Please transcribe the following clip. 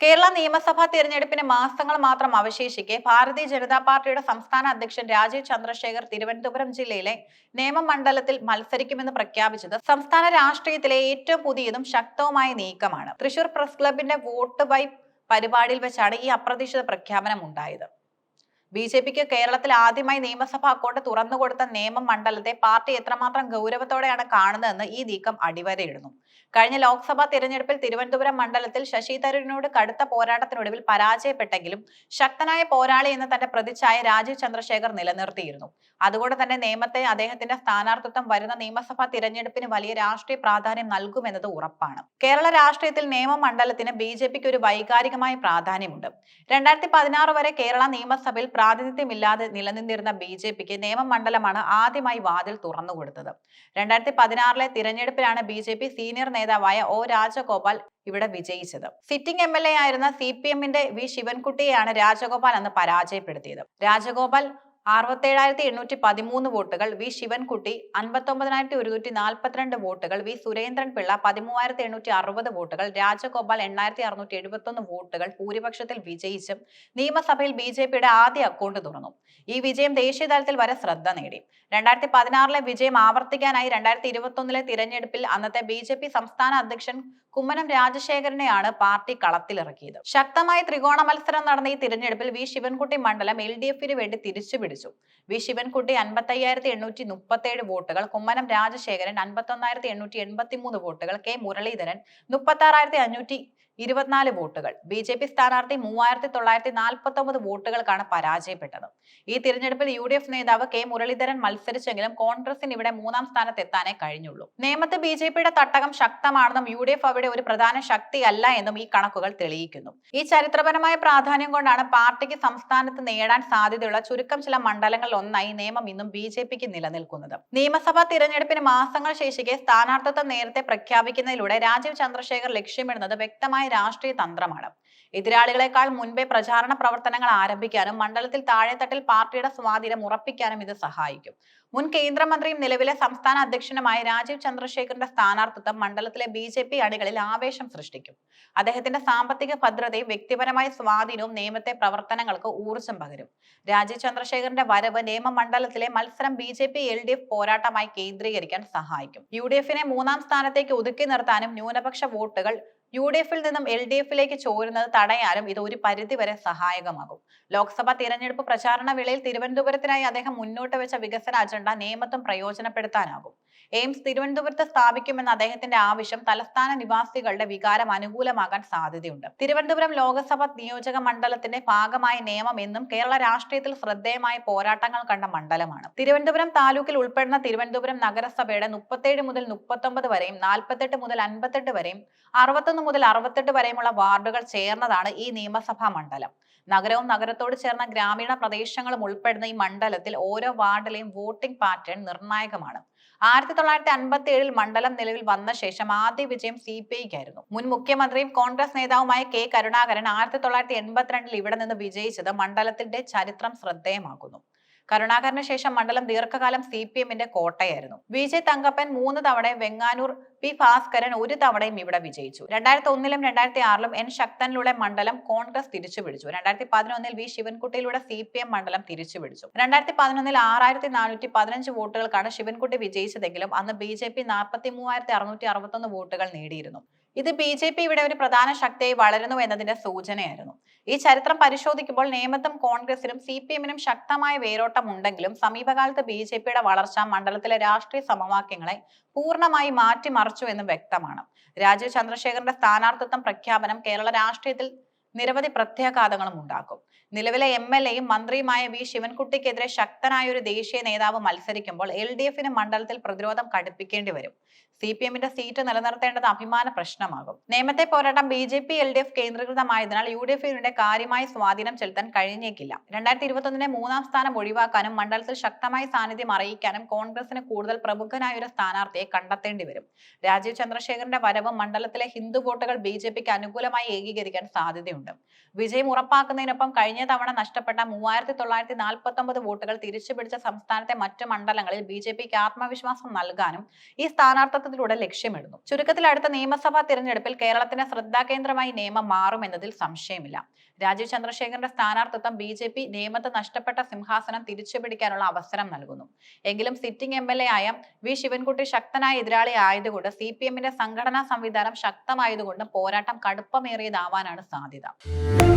കേരള നിയമസഭാ തിരഞ്ഞെടുപ്പിന് മാസങ്ങൾ മാത്രം അവശേഷിക്കെ ഭാരതീയ ജനതാ പാർട്ടിയുടെ സംസ്ഥാന അധ്യക്ഷൻ രാജീവ് ചന്ദ്രശേഖർ തിരുവനന്തപുരം ജില്ലയിലെ നേമമണ്ഡലത്തിൽ മത്സരിക്കുമെന്ന് പ്രഖ്യാപിച്ചത് സംസ്ഥാന രാഷ്ട്രീയത്തിലെ ഏറ്റവും പുതിയതും ശക്തവുമായ നീക്കമാണ്. തൃശൂർ പ്രസ് ക്ലബിന്റെ വോട്ട് ബൈ പരിപാടിയിൽ വെച്ചാണ് ഈ അപ്രതീക്ഷിത പ്രഖ്യാപനം ഉണ്ടായത്. ബി ജെ പിക്ക് കേരളത്തിൽ ആദ്യമായി നിയമസഭാ അക്കൗണ്ട് തുറന്നുകൊടുത്ത നേമം മണ്ഡലത്തെ പാർട്ടി എത്രമാത്രം ഗൗരവത്തോടെയാണ് കാണുന്നതെന്ന് ഈ നീക്കം അടിവരയിടുന്നു. കഴിഞ്ഞ ലോക്സഭാ തിരഞ്ഞെടുപ്പിൽ തിരുവനന്തപുരം മണ്ഡലത്തിൽ ശശി തരൂരിനോട് കടുത്ത പോരാട്ടത്തിനൊടുവിൽ പരാജയപ്പെട്ടെങ്കിലും ശക്തനായ പോരാളി എന്ന തന്റെ പ്രതിച്ഛായ രാജീവ് ചന്ദ്രശേഖർ നിലനിർത്തിയിരുന്നു. അതുകൊണ്ട് തന്നെ നിയമത്തെ അദ്ദേഹത്തിന്റെ സ്ഥാനാർത്ഥിത്വം വരുന്ന നിയമസഭാ തിരഞ്ഞെടുപ്പിന് വലിയ രാഷ്ട്രീയ പ്രാധാന്യം നൽകുമെന്നത് ഉറപ്പാണ്. കേരള രാഷ്ട്രീയത്തിൽ നിയമമണ്ഡലത്തിന് ബി ജെ പിക്ക് ഒരു വൈകാരികമായ പ്രാധാന്യമുണ്ട്. രണ്ടായിരത്തി പതിനാറ് വരെ കേരള നിയമസഭയിൽ പ്രാതിനിധ്യമില്ലാതെ നിലനിന്നിരുന്ന ബി ജെ പിക്ക് നിയമമണ്ഡലമാണ് മണ്ഡലമാണ് ആദ്യമായി വാതിൽ തുറന്നുകൊടുത്തത്. രണ്ടായിരത്തി പതിനാറിലെ തിരഞ്ഞെടുപ്പിലാണ് ബി ജെ പി സീനിയർ നേതാവായ ഒ രാജഗോപാൽ ഇവിടെ വിജയിച്ചത്. സിറ്റിംഗ് എം എൽ എ ആയിരുന്ന സി പി എമ്മിന്റെ വി ശിവൻകുട്ടിയെയാണ് രാജഗോപാൽ അന്ന് പരാജയപ്പെടുത്തിയത്. രാജഗോപാൽ അറുപത്തേഴായിരത്തി എണ്ണൂറ്റി പതിമൂന്ന് വോട്ടുകൾ വി ശിവൻകുട്ടി അൻപത്തൊമ്പതിനായിരത്തി ഒരുന്നൂറ്റി നാൽപ്പത്തിരണ്ട് വോട്ടുകൾ വി സുരേന്ദ്രൻ പിള്ള പതിമൂവായിരത്തി എണ്ണൂറ്റി അറുപത് വോട്ടുകൾ രാജഗോപാൽ എണ്ണായിരത്തി അറുന്നൂറ്റി എഴുപത്തൊന്ന് വോട്ടുകൾ ഭൂരിപക്ഷത്തിൽ വിജയിച്ചും നിയമസഭയിൽ ബി ജെ പിയുടെ ആദ്യ അക്കൗണ്ട് തുറന്നു. ഈ വിജയം ദേശീയ തലത്തിൽ വരെ ശ്രദ്ധ നേടി. രണ്ടായിരത്തി പതിനാറിലെ വിജയം ആവർത്തിക്കാനായി രണ്ടായിരത്തി ഇരുപത്തി ഒന്നിലെ തിരഞ്ഞെടുപ്പിൽ അന്നത്തെ ബി ജെ പി സംസ്ഥാന അധ്യക്ഷൻ കുമ്മനം രാജശേഖരനെയാണ് പാർട്ടി കളത്തിലിറക്കിയത്. ശക്തമായ ത്രികോണ മത്സരം നടന്ന ഈ തിരഞ്ഞെടുപ്പിൽ വി. ശിവൻകുട്ടി മണ്ഡലം എൽ ഡി എഫിന് വേണ്ടി തിരിച്ചുപിടിച്ചു വി. ശിവൻകുട്ടി അൻപത്തയ്യായിരത്തി എണ്ണൂറ്റി മുപ്പത്തേഴ് വോട്ടുകൾ കുമ്മനം രാജശേഖരൻ അൻപത്തൊന്നായിരത്തി എണ്ണൂറ്റി എൺപത്തി മൂന്ന് വോട്ടുകൾ കെ. മുരളീധരൻ മുപ്പത്തി ആറായിരത്തി അഞ്ഞൂറ്റി ഇരുപത്തിനാല് വോട്ടുകൾ. ബി ജെ പി സ്ഥാനാർത്ഥി മൂവായിരത്തി തൊള്ളായിരത്തി നാൽപ്പത്തി ഒമ്പത് വോട്ടുകൾക്കാണ് പരാജയപ്പെട്ടത്. ഈ തിരഞ്ഞെടുപ്പിൽ യു ഡി എഫ് നേതാവ് കെ മുരളീധരൻ മത്സരിച്ചെങ്കിലും കോൺഗ്രസിന് ഇവിടെ മൂന്നാം സ്ഥാനത്ത് എത്താനേ കഴിഞ്ഞുള്ളൂ. നേമത്ത് ബി ജെ പിയുടെ തട്ടകം ശക്തമാണെന്നും യു ഡി എഫ് അവിടെ ഒരു പ്രധാന ശക്തിയല്ല എന്നും ഈ കണക്കുകൾ തെളിയിക്കുന്നു. ഈ ചരിത്രപരമായ പ്രാധാന്യം കൊണ്ടാണ് പാർട്ടിക്ക് സംസ്ഥാനത്ത് നേടാൻ സാധ്യതയുള്ള ചുരുക്കം ചില മണ്ഡലങ്ങളിൽ ഒന്നായി നിയമം ഇന്നും ബി ജെ പിക്ക് നിലനിൽക്കുന്നത്. നിയമസഭാ തിരഞ്ഞെടുപ്പിന് മാസങ്ങൾ ശേഷിക്കെ സ്ഥാനാർത്ഥിത്വം നേരത്തെ പ്രഖ്യാപിക്കുന്നതിലൂടെ രാജീവ് ചന്ദ്രശേഖർ ലക്ഷ്യമിടുന്നത് വ്യക്തമായ രാഷ്ട്രീയ തന്ത്രമാണ്. എതിരാളികളെക്കാൾ മുൻപേ പ്രചാരണ പ്രവർത്തനങ്ങൾ ആരംഭിക്കാനും മണ്ഡലത്തിൽ താഴെത്തട്ടിൽ പാർട്ടിയുടെ സ്വാധീനം ഉറപ്പിക്കാനും ഇത് സഹായിക്കും. മുൻ കേന്ദ്രമന്ത്രിയും നിലവിലെ സംസ്ഥാന അധ്യക്ഷനുമായ രാജീവ് ചന്ദ്രശേഖറിന്റെ സ്ഥാനാർത്ഥിത്വം മണ്ഡലത്തിലെ ബി ജെ പി അണികളിൽ ആവേശം സൃഷ്ടിക്കും. അദ്ദേഹത്തിന്റെ സാമ്പത്തിക ഭദ്രതയും വ്യക്തിപരമായ സ്വാധീനവും നിയമത്തെ പ്രവർത്തനങ്ങൾക്ക് ഊർജം പകരും. രാജീവ് ചന്ദ്രശേഖറിന്റെ വരവ് നിയമമണ്ഡലത്തിലെ മത്സരം B J P L D F പോരാട്ടമായി കേന്ദ്രീകരിക്കാൻ സഹായിക്കും. യു ഡി എഫിനെ മൂന്നാം സ്ഥാനത്തേക്ക് ഒതുക്കി നിർത്താനും ന്യൂനപക്ഷ വോട്ടുകൾ യു ഡി എഫിൽ നിന്നും എൽ ഡി എഫിലേക്ക് ചോരുന്നത് തടയാനും ഇത് ഒരു പരിധിവരെ സഹായകമാകും. ലോക്സഭാ തിരഞ്ഞെടുപ്പ് പ്രചാരണ വേളയിൽ തിരുവനന്തപുരത്തിനായി അദ്ദേഹം മുന്നോട്ട് വെച്ച വികസന അജണ്ട നിയമത്തും പ്രയോജനപ്പെടുത്താനാകും. എയിംസ് തിരുവനന്തപുരത്ത് സ്ഥാപിക്കുമെന്ന അദ്ദേഹത്തിന്റെ ആവശ്യം തലസ്ഥാന നിവാസികളുടെ വികാരം അനുകൂലമാകാൻ സാധ്യതയുണ്ട്. തിരുവനന്തപുരം ലോക്സഭ നിയോജക മണ്ഡലത്തിന്റെ ഭാഗമായ നിയമം എന്നും കേരള രാഷ്ട്രീയത്തിൽ ശ്രദ്ധേയമായ പോരാട്ടങ്ങൾ കണ്ട മണ്ഡലമാണ്. തിരുവനന്തപുരം താലൂക്കിൽ ഉൾപ്പെടുന്ന തിരുവനന്തപുരം നഗരസഭയുടെ മുപ്പത്തേഴ് മുതൽ മുപ്പത്തൊമ്പത് വരെയും നാൽപ്പത്തെട്ട് മുതൽ അൻപത്തെട്ട് വരെയും അറുപത്തൊന്ന് മുതൽ അറുപത്തെട്ട് വരെയുമുള്ള വാർഡുകൾ ചേർന്നതാണ് ഈ നിയമസഭാ മണ്ഡലം. നഗരവും നഗരത്തോട് ചേർന്ന ഗ്രാമീണ പ്രദേശങ്ങളും ഉൾപ്പെടുന്ന ഈ മണ്ഡലത്തിൽ ഓരോ വാർഡിലെയും വോട്ടിംഗ് പാറ്റേൺ നിർണായകമാണ്. ആയിരത്തി തൊള്ളായിരത്തി അൻപത്തി ഏഴിൽ മണ്ഡലം നിലവിൽ വന്ന ശേഷം ആദ്യ വിജയം സി പി ഐക്കായിരുന്നു. മുൻ മുഖ്യമന്ത്രിയും കോൺഗ്രസ് നേതാവുമായ കെ കരുണാകരൻ ആയിരത്തി തൊള്ളായിരത്തി എൺപത്തിരണ്ടിൽ ഇവിടെ നിന്ന് വിജയിച്ചത് മണ്ഡലത്തിന്റെ ചരിത്രം ശ്രദ്ധേയമാക്കുന്നു. കരുണാകരന് ശേഷം മണ്ഡലം ദീർഘകാലം സി പി എമ്മിന്റെ കോട്ടയായിരുന്നു. വി ജെ തങ്കപ്പൻ മൂന്ന് തവണയും വെങ്ങാനൂർ പി ഭാസ്കരൻ ഒരു തവണയും ഇവിടെ വിജയിച്ചു. രണ്ടായിരത്തി ഒന്നിലും രണ്ടായിരത്തി ആറിലും എൻ ശക്തനിലൂടെ മണ്ഡലം കോൺഗ്രസ് തിരിച്ചു പിടിച്ചു രണ്ടായിരത്തി പതിനൊന്നിൽ വി ശിവൻകുട്ടിയിലൂടെ സി പി എം മണ്ഡലം തിരിച്ചുപിടിച്ചു. രണ്ടായിരത്തി പതിനൊന്നിൽ ആറായിരത്തി നാനൂറ്റി പതിനഞ്ച് വോട്ടുകൾക്കാണ് ശിവൻകുട്ടി വിജയിച്ചതെങ്കിലും അന്ന് ബി ജെ പി നാൽപ്പത്തി മൂവായിരത്തി അറുന്നൂറ്റി അറുപത്തൊന്ന് വോട്ടുകൾ നേടിയിരുന്നു. ഇത് ബി ജെ പി ഇവിടെ ഒരു പ്രധാന ശക്തിയായി വളരുന്നു എന്നതിന്റെ സൂചനയായിരുന്നു. ഈ ചരിത്രം പരിശോധിക്കുമ്പോൾ നേമത്തും കോൺഗ്രസിനും സി പി എമ്മിനും ശക്തമായ വേരോട്ടം ഉണ്ടെങ്കിലും സമീപകാലത്ത് ബി ജെ പിയുടെ വളർച്ച മണ്ഡലത്തിലെ രാഷ്ട്രീയ സമവാക്യങ്ങളെ പൂർണമായി മാറ്റിമറിച്ചു എന്ന് വ്യക്തമാണ്. രാജീവ് ചന്ദ്രശേഖരന്റെ സ്ഥാനാർത്ഥിത്വം പ്രഖ്യാപനം കേരള രാഷ്ട്രീയത്തിൽ നിരവധി പ്രത്യാഘാതങ്ങളും ഉണ്ടാക്കും. നിലവിലെ എം എൽ എയും മന്ത്രിയുമായ വി ശിവൻകുട്ടിക്കെതിരെ ശക്തനായ ഒരു ദേശീയ നേതാവ് മത്സരിക്കുമ്പോൾ എൽ ഡി എഫിന് മണ്ഡലത്തിൽ പ്രതിരോധം കടുപ്പിക്കേണ്ടി വരും. സി പി എമ്മിന്റെ സീറ്റ് നിലനിർത്തേണ്ടത് അഭിമാന പ്രശ്നമാകും. നേമത്തെ പോരാട്ടം B J P L D F കേന്ദ്രീകൃതമായതിനാൽ U D എഫിനുടെ കാര്യമായ സ്വാധീനം ചെലുത്താൻ കഴിഞ്ഞേക്കില്ല. രണ്ടായിരത്തി ഇരുപത്തൊന്നിനെ മൂന്നാം സ്ഥാനം ഒഴിവാക്കാനും മണ്ഡലത്തിൽ ശക്തമായ സാന്നിധ്യം അറിയിക്കാനും കോൺഗ്രസിന് കൂടുതൽ പ്രമുഖനായ ഒരു സ്ഥാനാർത്ഥിയെ കണ്ടെത്തേണ്ടി വരും. രാജീവ് ചന്ദ്രശേഖരന്റെ വരവ് മണ്ഡലത്തിലെ ഹിന്ദു വോട്ടുകൾ ബി ജെ പിക്ക് അനുകൂലമായി ഏകീകരിക്കാൻ സാധ്യതയുണ്ട്. വിജയം ഉറപ്പാക്കുന്നതിനൊപ്പം കഴിഞ്ഞ തവണ നഷ്ടപ്പെട്ട മൂവായിരത്തി തൊള്ളായിരത്തി നാൽപ്പത്തി ഒമ്പത് വോട്ടുകൾ തിരിച്ചുപിടിച്ച സംസ്ഥാനത്തെ മറ്റ് മണ്ഡലങ്ങളിൽ ബി ജെ പിക്ക് ആത്മവിശ്വാസം നൽകാനും ഈ സ്ഥാനാർത്ഥി സ്ഥാനാർത്ഥിത്വത്തിലൂടെ ലക്ഷ്യമിടുന്നു. ചുരുക്കത്തിൽ അടുത്ത നിയമസഭാ തിരഞ്ഞെടുപ്പിൽ കേരളത്തിന് ശ്രദ്ധാകേന്ദ്രമായി നിയമം മാറുമെന്നതിൽ സംശയമില്ല. രാജീവ് ചന്ദ്രശേഖരന്റെ സ്ഥാനാർത്ഥിത്വം ബി ജെ പി നിയമത്ത് നഷ്ടപ്പെട്ട സിംഹാസനം തിരിച്ചുപിടിക്കാനുള്ള അവസരം നൽകുന്നു. എങ്കിലും സിറ്റിംഗ് എം എൽ എ ആയ വി ശിവൻകുട്ടി ശക്തനായ എതിരാളി ആയതുകൊണ്ട് സി പി എമ്മിന്റെ സംഘടനാ സംവിധാനം ശക്തമായതുകൊണ്ട് പോരാട്ടം കടുപ്പമേറിയതാവാനാണ് സാധ്യത.